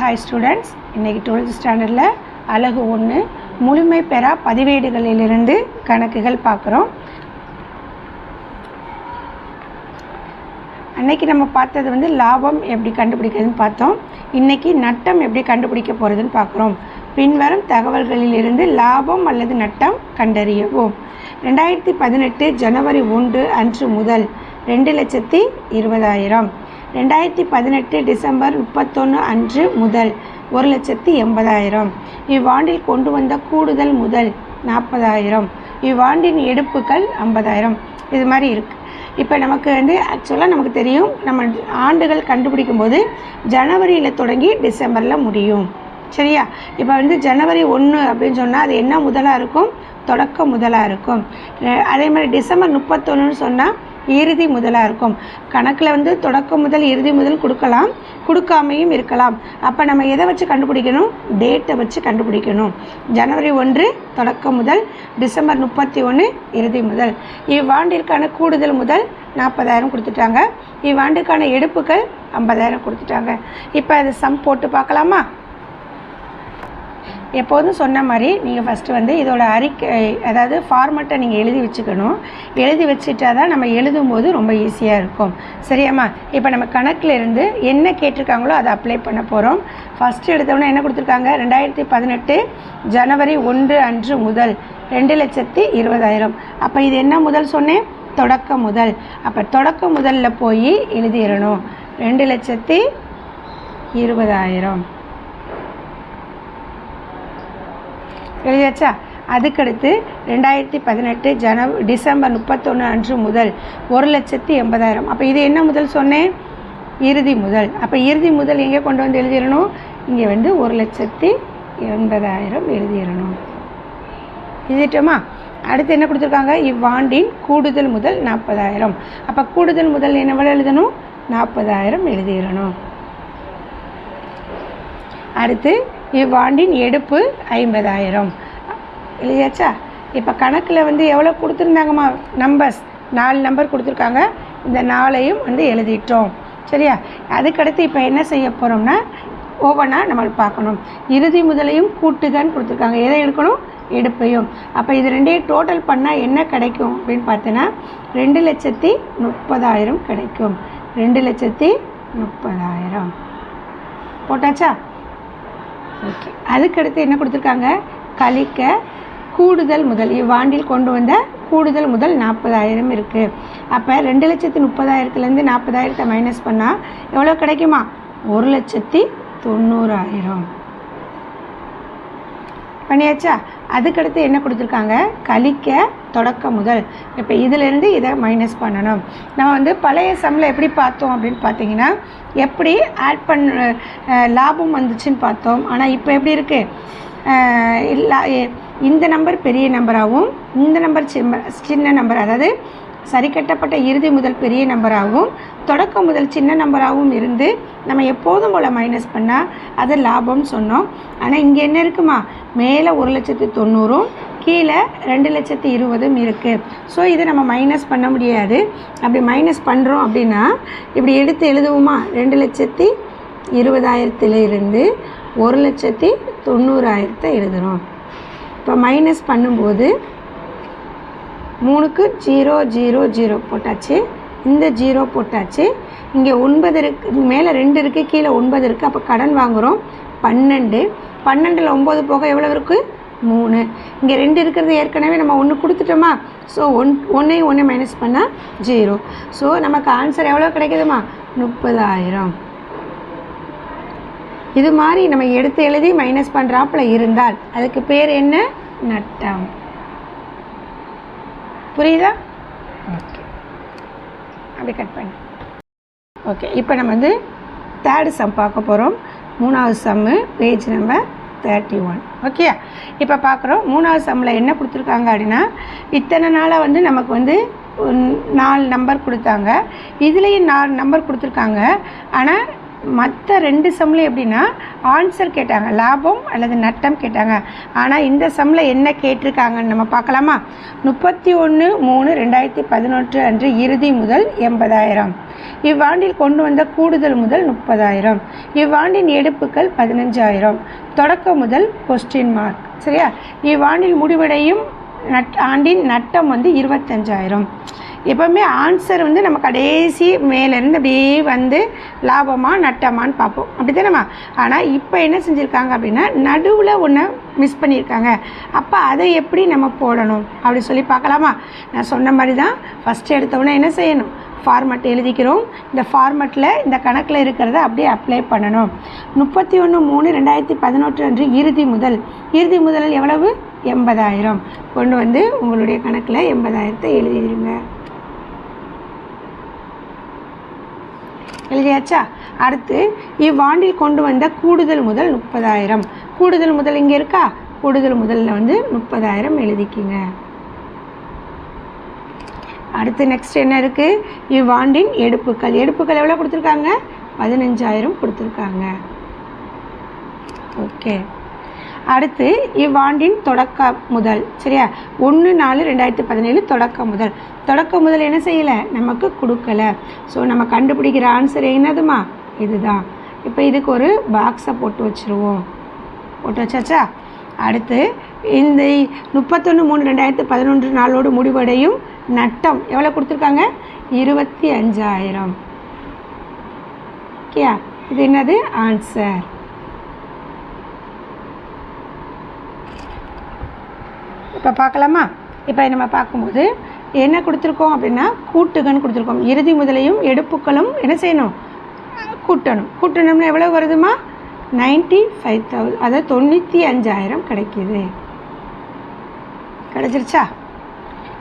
Hi students இன்றைக்கி twelfth ஸ்டாண்டர்டில் அழகு ஒன்று முழுமை பெறா பதிவேடுகளிலிருந்து கணக்குகள் பார்க்குறோம். அன்னைக்கு நம்ம பார்த்தது வந்து லாபம் எப்படி கண்டுபிடிக்கிறதுன்னு பார்த்தோம். இன்றைக்கி நட்டம் எப்படி கண்டுபிடிக்க போகிறதுன்னு பார்க்குறோம். பின்வரும் தகவல்களிலிருந்து லாபம் அல்லது நட்டம் கண்டறியவும். ரெண்டாயிரத்தி பதினெட்டு ஜனவரி ஒன்று அன்று முதல் ரெண்டு லட்சத்தி இருபதாயிரம். ரெண்டாயிரத்தி பதினெட்டு டிசம்பர் முப்பத்தொன்று அன்று முதல் ஒரு லட்சத்தி எண்பதாயிரம். இவ்வாண்டில் கொண்டு வந்த கூடுதல் முதல் நாற்பதாயிரம். இவ்வாண்டின் எடுப்புகள் ஐம்பதாயிரம். இது மாதிரி இருக்குது இப்போ நமக்கு வந்து ஆக்சுவலாக நமக்கு தெரியும். நம்ம ஆண்டுகள் கண்டுபிடிக்கும் போது ஜனவரியில் தொடங்கி டிசம்பரில் முடியும். சரியா? இப்போ வந்து ஜனவரி ஒன்று அப்படின்னு சொன்னால் அது என்ன முதலாக இருக்கும்? தொடக்க முதலாக இருக்கும். அதே மாதிரி டிசம்பர் முப்பத்தொன்றுன்னு சொன்னால் இறுதி முதலாக இருக்கும். கணக்கில் வந்து தொடக்கம் முதல் இறுதி முதல் கொடுக்கலாம். கொடுக்காமையும் இருக்கலாம். அப்போ நம்ம எதை வச்சு கண்டுபிடிக்கணும்? டேட்டை வச்சு கண்டுபிடிக்கணும். ஜனவரி ஒன்று தொடக்கம் முதல். டிசம்பர் முப்பத்தி ஒன்று இறுதி முதல். இவ்வாண்டிற்கான கூடுதல் முதல் நாற்பதாயிரம் கொடுத்துட்டாங்க. இவ்வாண்டுக்கான எடுப்புகள் ஐம்பதாயிரம் கொடுத்துட்டாங்க. இப்போ அது சம் போட்டு பார்க்கலாமா? எப்போதும் சொன்ன மாதிரி நீங்கள் ஃபஸ்ட்டு வந்து இதோட அறிக்கை அதாவது ஃபார்மெட்டை நீங்கள் எழுதி வச்சுக்கணும். எழுதி வச்சுட்டா தான் நம்ம எழுதும்போது ரொம்ப ஈஸியாக இருக்கும். சரியாம்மா? இப்போ நம்ம கணக்கில் இருந்து என்ன கேட்டிருக்காங்களோ அதை அப்ளை பண்ண போகிறோம் ஃபஸ்ட்டு எடுத்தோன்னே என்ன கொடுத்துருக்காங்க? ரெண்டாயிரத்தி பதினெட்டு ஜனவரி ஒன்று அன்று முதல் ரெண்டு லட்சத்தி இருபதாயிரம். அப்போ இது என்ன முதல் சொன்னேன்? தொடக்க முதல். அப்போ தொடக்க முதலில் போய் எழுதிடணும். ரெண்டு லட்சத்தி இருபதாயிரம். எழுதியாச்சா? அதுக்கடுத்து ரெண்டாயிரத்தி பதினெட்டு ஜனவ டிசம்பர் முப்பத்தொன்று அன்று முதல் ஒரு லட்சத்தி எண்பதாயிரம். அப்போ இது என்ன முதல் சொன்னேன்? இறுதி முதல். அப்போ இறுதி முதல் எங்கே கொண்டு வந்து எழுதிடணும்? இங்கே வந்து ஒரு லட்சத்தி எண்பதாயிரம் எழுதிடணும். எழுதிட்டோமா? அடுத்து என்ன கொடுத்துருக்காங்க? இவ்வாண்டின் கூடுதல் முதல் நாற்பதாயிரம். அப்போ கூடுதல் முதல் என்ன எழுதணும்? நாற்பதாயிரம் எழுதிடணும். அடுத்து இவ்வாண்டின் எடுப்பு ஐம்பதாயிரம். இல்லையாச்சா? இப்போ கணக்கில் வந்து எவ்வளோ கொடுத்துருந்தாங்கம்மா? நம்பர்ஸ் நாலு நம்பர் கொடுத்துருக்காங்க. இந்த நாளையும் வந்து எழுதிட்டோம். சரியா? அதுக்கடுத்து இப்போ என்ன செய்ய போகிறோம்னா ஒவ்வொன்றா நம்ம பார்க்கணும். இறுதி முதலையும் கூட்டுகன்னு கொடுத்துருக்காங்க. எதை எடுக்கணும்? எடுப்பையும். அப்போ இது ரெண்டையும் டோட்டல் பண்ணால் என்ன கிடைக்கும் அப்படின்னு பார்த்தோன்னா ரெண்டு லட்சத்தி முப்பதாயிரம் கிடைக்கும். ரெண்டு லட்சத்தி முப்பதாயிரம். போட்டாச்சா? ஓகே. அதுக்கடுத்து என்ன கொடுத்துருக்காங்க? கழிக்க கூடுதல் முதல். இவ்வாண்டில் கொண்டு வந்த கூடுதல் முதல் நாற்பதாயிரம் இருக்குது அப்போ ரெண்டு லட்சத்தி முப்பதாயிரத்துலேருந்து நாற்பதாயிரத்தை மைனஸ் பண்ணால் எவ்வளோ கிடைக்குமா? ஒரு லட்சத்தி தொண்ணூறாயிரம். பண்ணியாச்சா? அதுக்கடுத்து என்ன கொடுத்துருக்காங்க? கழிக்க தொடக்க முதல். இப்போ இதிலேருந்து இதை மைனஸ் பண்ணணும். நம்ம வந்து பழைய சம்மில் எப்படி பார்த்தோம் அப்படின்னு பார்த்தீங்கன்னா எப்படி ஆட் பண்ண லாபம் வந்துச்சுன்னு பார்த்தோம். ஆனால் இப்போ எப்படி இருக்குது இல்லை இந்த நம்பர் பெரிய நம்பராகவும் இந்த நம்பர் சின்ன சின்ன நம்பர் அதாவது சரி கட்டப்பட்ட இறுதி முதல் பெரிய நம்பராகவும் தொடக்கம் முதல் சின்ன நம்பராகவும் இருந்து நம்ம எப்போதும் போல் மைனஸ் பண்ணால் அது லாபம்னு சொன்னோம். ஆனால் இங்கே என்ன இருக்குமா? மேலே ஒரு லட்சத்து தொண்ணூறும் கீழே ரெண்டு லட்சத்து இருபதும் இருக்குது ஸோ இதை நம்ம மைனஸ் பண்ண முடியாது. அப்படி மைனஸ் பண்ணுறோம் அப்படின்னா இப்படி எடுத்து எழுதுவோமா? ரெண்டு லட்சத்தி இருபதாயிரத்துலேருந்து ஒரு லட்சத்தி தொண்ணூறாயிரத்தை எழுதுகிறோம் இப்போ மைனஸ் பண்ணும்போது மூணுக்கு ஜீரோ ஜீரோ ஜீரோ போட்டாச்சு. இந்த ஜீரோ போட்டாச்சு. இங்கே ஒன்பது இருக்குது மேலே ரெண்டு இருக்குது கீழே ஒன்பது இருக்குது அப்போ கடன் வாங்குகிறோம் பன்னெண்டு. பன்னெண்டில் ஒம்பது போக எவ்வளோ இருக்குது மூணு. இங்கே ரெண்டு இருக்கிறது ஏற்கனவே நம்ம ஒன்று கொடுத்துட்டோமா. ஸோ ஒன் ஒன்றையும் ஒன்று மைனஸ் பண்ணால் ஜீரோ. ஸோ நமக்கு ஆன்சர் எவ்வளோ கிடைக்குதுமா? முப்பதாயிரம். இது மாதிரி நம்ம எடுத்து எழுதி மைனஸ் பண்ணுறாப்புல இருந்தால் அதுக்கு பேர் என்ன? நட்டம். புரியுதா? ஓகே. அப்படி கட் பண்ணு. ஓகே இப்போ நம்ம வந்து தேர்டு சம் பார்க்க போகிறோம் மூணாவது sum page number thirty one okay இப்போ பார்க்குறோம் மூணாவது சம்மில் என்ன கொடுத்துருக்காங்க அப்படின்னா இத்தனை நாளாக வந்து நமக்கு வந்து நாலு நம்பர் கொடுத்தாங்க. இதுலேயும் நாலு நம்பர் கொடுத்துருக்காங்க. ஆனால் மற்ற ரெண்டு சம்மில் எப்படின்னா ஆன்சர் கேட்டாங்க லாபம் அல்லது நட்டம் கேட்டாங்க. ஆனால் இந்த சம்மில் என்ன கேட்டிருக்காங்கன்னு நம்ம பார்க்கலாமா? முப்பத்தி ஒன்று மூணு ரெண்டாயிரத்தி பதினொன்று அன்று இறுதி முதல் எண்பதாயிரம். இவ்வாண்டில் கொண்டு வந்த கூடுதல் முதல் முப்பதாயிரம். இவ்வாண்டின் எடுப்புகள் பதினஞ்சாயிரம். தொடக்க முதல் கொஸ்டின் மார்க் சரியா? இவ்வாண்டில் முடிவடையும் நட் ஆண்டின் நட்டம் வந்து இருபத்தஞ்சாயிரம். எப்போவுமே ஆன்சர் வந்து நம்ம கடைசி மேலேருந்து அப்படியே வந்து லாபமா நட்டமான்னு பார்ப்போம். அப்படி தானேம்மா ஆனால் இப்போ என்ன செஞ்சுருக்காங்க அப்படின்னா நடுவில் ஒன்று மிஸ் பண்ணியிருக்காங்க. அப்போ அதை எப்படி நம்ம போடணும்? அப்படி சொல்லி பார்க்கலாமா? நான் சொன்ன மாதிரி தான் ஃபஸ்ட்டு எடுத்தவுடனே என்ன செய்யணும்? ஃபார்மட் எழுதிக்கிறோம். இந்த ஃபார்மட்டில் இந்த கணக்கில் இருக்கிறத அப்படியே அப்ளை பண்ணணும். முப்பத்தி ஒன்று மூணு ரெண்டாயிரத்தி பதினொன்று அன்று இறுதி முதல். இறுதி முதல் எவ்வளவு? எண்பதாயிரம். கொண்டு வந்து உங்களுடைய கணக்கில் எண்பதாயிரத்தை எழுதிடுங்க. எழுதியாச்சா அடுத்து இவ்வாண்டில் கொண்டு வந்த கூடுதல் முதல் முப்பதாயிரம். கூடுதல் முதல் இங்கே இருக்கா? கூடுதல் முதலில் வந்து முப்பதாயிரம் எழுதிக்கிங்க. அடுத்து நெக்ஸ்ட் என்ன இருக்குது இவ்வாண்டின் எடுப்புக்கள். எடுப்புக்கள் எவ்வளோ கொடுத்துருக்காங்க? பதினஞ்சாயிரம் கொடுத்துருக்காங்க. ஓகே அடுத்து இவ்வாண்டின் தொடக்க முதல் சரியா? ஒன்று நாலு ரெண்டாயிரத்தி பதினேழு தொடக்க முதல். தொடக்க முதல் என்ன செய்யலை? நமக்கு கொடுக்கல. ஸோ நம்ம கண்டுபிடிக்கிற ஆன்சர் என்னதுமா? இதுதான். இப்போ இதுக்கு ஒரு பாக்ஸை போட்டு வச்சுருவோம். போட்டு வச்சாச்சா? அடுத்து இந்த முப்பத்தொன்று மூணு ரெண்டாயிரத்து பதினொன்று நாளோடு முடிவடையும் நட்டம் எவ்வளோ கொடுத்துருக்காங்க? இருபத்தி அஞ்சாயிரம். ஓகேயா? இது என்னது? ஆன்சர் இப்போ பார்க்கலாமா? இப்போ நம்ம பார்க்கும்போது என்ன கொடுத்துருக்கோம் அப்படின்னா கூட்டுகன்னு கொடுத்துருக்கோம். இறுதி முதலையும் எடுப்புக்களும் என்ன செய்யணும்? கூட்டணும். கூட்டணும்னா எவ்வளோ வருதுமா? Ninety five thousand. அதாவது தொண்ணூற்றி அஞ்சாயிரம் கிடைக்கிது. கிடைச்சிருச்சா?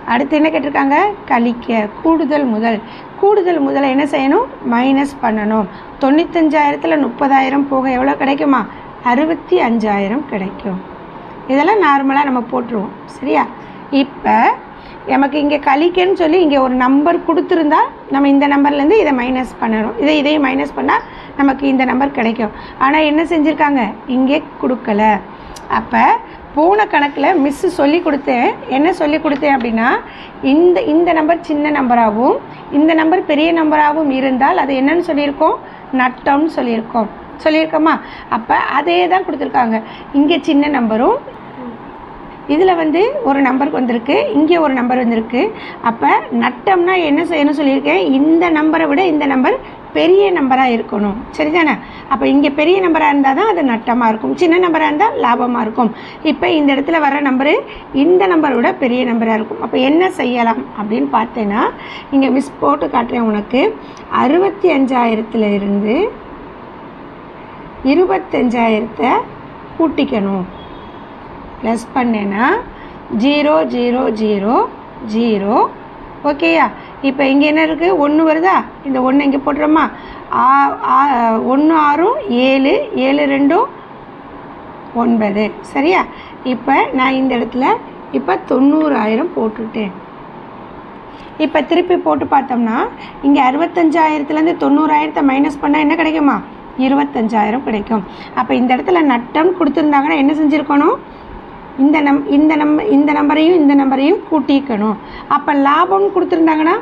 அடுத்து என்ன கேட்டிருக்காங்க? கழிக்க. கூடுதல் முதல். கூடுதல் முதலை என்ன செய்யணும்? மைனஸ் பண்ணணும். தொண்ணூத்தஞ்சாயிரத்தில் முப்பதாயிரம் போக எவ்வளோ கிடைக்குமா? அறுபத்தி அஞ்சாயிரம் கிடைக்கும். இதெல்லாம் நார்மலாக நம்ம போட்டுருவோம். சரியா? இப்போ நமக்கு இங்கே கழிக்கன்னு சொல்லி இங்கே ஒரு நம்பர் கொடுத்துருந்தா நம்ம இந்த நம்பர்லேருந்து இதை மைனஸ் பண்ணணும் இதை இதையும் மைனஸ் பண்ணால் நமக்கு இந்த நம்பர் கிடைக்கும். ஆனால் என்ன செஞ்சுருக்காங்க? இங்கே கொடுக்கல. அப்போ போன கணக்கில் மிஸ்ஸு சொல்லி கொடுத்தேன். என்ன சொல்லி கொடுத்தேன் அப்படின்னா இந்த இந்த நம்பர் சின்ன நம்பராகவும் இந்த நம்பர் பெரிய நம்பராகவும் இருந்தால் அது என்னன்னு சொல்லியிருக்கோம்? நட்டம்னு சொல்லியிருக்கோம். சொல்லியிருக்கோமா? அப்போ அதே தான் கொடுத்துருக்காங்க. இங்கே சின்ன நம்பரும் இதில் வந்து ஒரு நம்பர் வந்திருக்கு இங்கே ஒரு நம்பர் வந்திருக்கு. அப்போ நட்டம்னா என்ன செய்யணும் சொல்லியிருக்கேன். இந்த நம்பரை விட இந்த நம்பர் பெரிய நம்பராக இருக்கணும். சரிதானே? அப்போ இங்கே பெரிய நம்பராக இருந்தால் தான் அது நட்டமாக இருக்கும். சின்ன நம்பராக இருந்தால் லாபமாக இருக்கும். இப்போ இந்த இடத்துல வர நம்பரு இந்த நம்பரை விட பெரிய நம்பராக இருக்கும். அப்போ என்ன செய்யலாம் அப்படின்னு பார்த்தேன்னா இங்கே மிஸ் போட்டு காட்டுறேன் உனக்கு. அறுபத்தி அஞ்சாயிரத்துல இருந்து இருபத்தஞ்சாயிரத்தை கூட்டிக்கணும். ப்ளஸ் பண்ணேன்னா ஜீரோ ஜீரோ ஜீரோ ஜீரோ ஓகேயா இப்போ இங்கே என்ன இருக்குது ஒன்று வருதா? இந்த ஒன்று இங்கே போட்டுறோமா? ஒன்று ஆறும் ஏழு ஏழு ரெண்டும் ஒன்பது. சரியா? இப்போ நான் இந்த இடத்துல இப்போ தொண்ணூறாயிரம் போட்டுட்டேன். இப்போ திருப்பி போட்டு பார்த்தோம்னா இங்கே அறுபத்தஞ்சாயிரத்துலேருந்து தொண்ணூறாயிரத்தை மைனஸ் பண்ணால் என்ன கிடைக்குமா? இருபத்தஞ்சாயிரம் கிடைக்கும். அப்போ இந்த இடத்துல நட்டம் கொடுத்துருந்தாங்கன்னா என்ன செஞ்சுருக்கணும்? இந்த நம் இந்த நம்ப இந்த நம்பரையும் இந்த நம்பரையும் கூட்டிக்கணும். அப்போ லாபம்னு கொடுத்துருந்தாங்கன்னா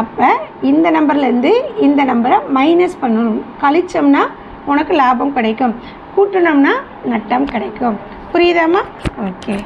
அப்போ இந்த நம்பர்லேருந்து இந்த நம்பரை மைனஸ் பண்ணணும். கழிச்சோம்னா உனக்கு லாபம் கிடைக்கும். கூட்டினோம்னா நட்டம் கிடைக்கும். புரியுதாம்மா? ஓகே